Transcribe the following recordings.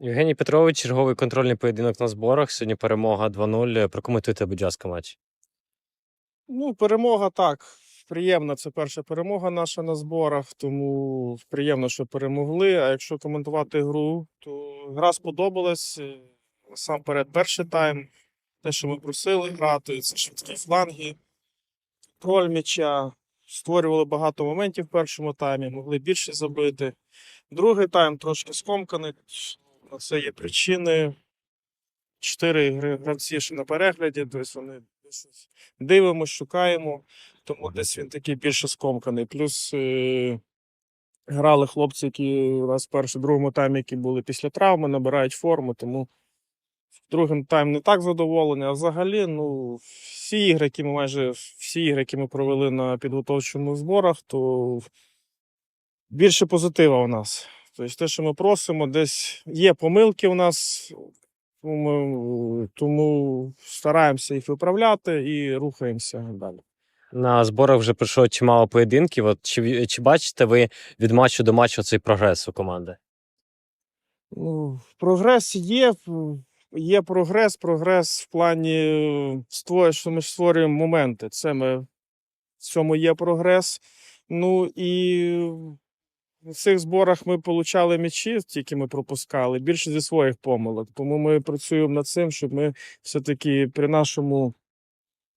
Євгеній Петрович, черговий контрольний поєдинок на зборах. Сьогодні перемога 2-0. Прокоментуйте, будь ласка, матч. Ну, перемога так. Приємна, це перша перемога наша на зборах, тому приємно, що перемогли. А якщо коментувати гру, то гра сподобалась. Е, Насамперед, перший тайм. Те, що ми просили грати, це швидкі фланги, контроль м'яча. Створювали багато моментів в першому таймі, могли більше забити. Другий тайм трошки скомканий. На це є причини. Чотири гравці ще на перегляді, тобто вони щось дивимося, шукаємо, тому десь він такий більше скомканий. Плюс е, грали хлопці, які у нас в першому другому таймі, які були після травми, набирають форму, тому другим тайм не так задоволені. А взагалі, ну, всі ігри, які ми майже всі ігри, які ми провели на підготовчому зборах, то більше позитива у нас. Тобто те, що ми просимо, десь є помилки у нас, тому, тому стараємося їх виправляти і рухаємося далі. На зборах вже пройшло чимало поєдинків. От чи, чи бачите ви від матчу до матчу цей прогрес у команди? Ну, прогрес є. Є прогрес, прогрес в плані е, що ми створюємо моменти. Це ми в цьому є прогрес. Ну і в цих зборах ми получали м'ячі, тільки ми пропускали, більше зі своїх помилок. Тому ми працюємо над цим, щоб ми все-таки при нашому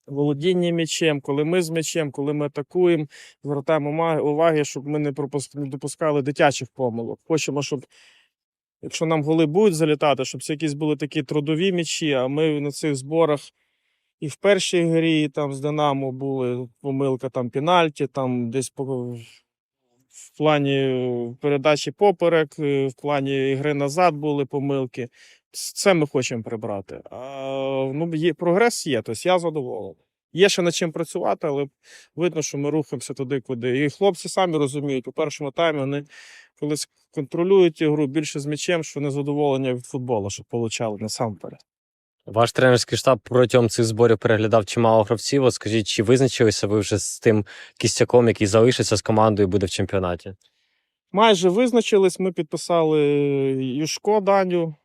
володінні м'ячем, коли ми з м'ячем, коли ми атакуємо, звертаємо уваги, щоб ми не допускали дитячих помилок. Хочемо, щоб якщо нам голи будуть залітати, щоб це якісь були такі трудові м'ячі, а ми на цих зборах і в першій грі там з Динамо були помилка, там пенальті, там десь по, в плані передачі поперек, е, в плані гри назад були помилки. Це ми хочемо прибрати. А, ну, є, прогрес є, тобто я задоволений. Є ще над чим працювати, але видно, що ми рухаємося туди, куди. І хлопці самі розуміють, у першому таймі вони коли контролюють ігру більше з м'ячем, що незадоволення від футболу, щоб получали насамперед. Ваш тренерський штаб протягом цих зборів переглядав чимало гравців. Скажіть, чи визначилися ви вже з тим кістяком, який залишиться з командою і буде в чемпіонаті? Майже визначились, ми підписали Юшко Даню,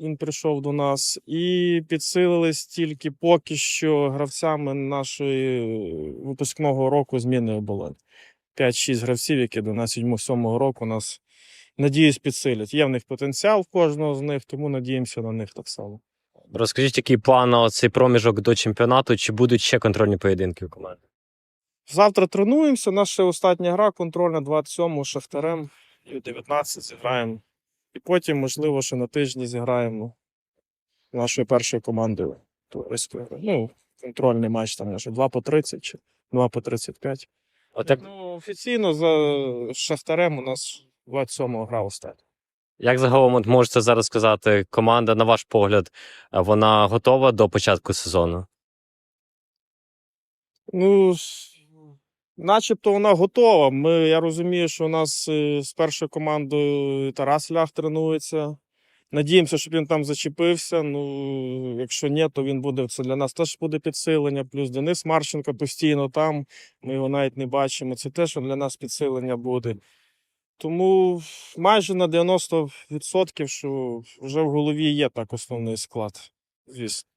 він прийшов до нас, і підсилились тільки поки що гравцями нашої випускного року зміни оболонь. 5-6 гравців, які до нас 7-7 року нас, надіюсь, підсилять. Є в них потенціал в кожного з них, тому надіємося на них так само. Розкажіть, який план на цей проміжок до чемпіонату, чи будуть ще контрольні поєдинки у команди? Завтра тренуємося. Наша остання гра контрольна 27-му Шахтарем і 19 зіграємо. І потім, можливо, ще на тижні зіграємо нашою першою командою. Ну, контрольний матч там вже 2 по 30 чи 2 по 35. От як, Ну, офіційно за Шахтарем у нас 27-го гра остання. Як загалом можете зараз сказати, команда, на ваш погляд, е, вона готова до початку сезону? Ну, начебто вона готова. Ми, я розумію, що у нас е, з першою командою Тарас Лях тренується. Надіємося, щоб він там зачепився. Ну, якщо ні, то він буде. Це для нас теж буде підсилення. Плюс Денис Марченко постійно там. Ми його навіть не бачимо. Це теж для нас підсилення буде. Тому майже на 90%, що вже в голові є так основний склад. Звісно.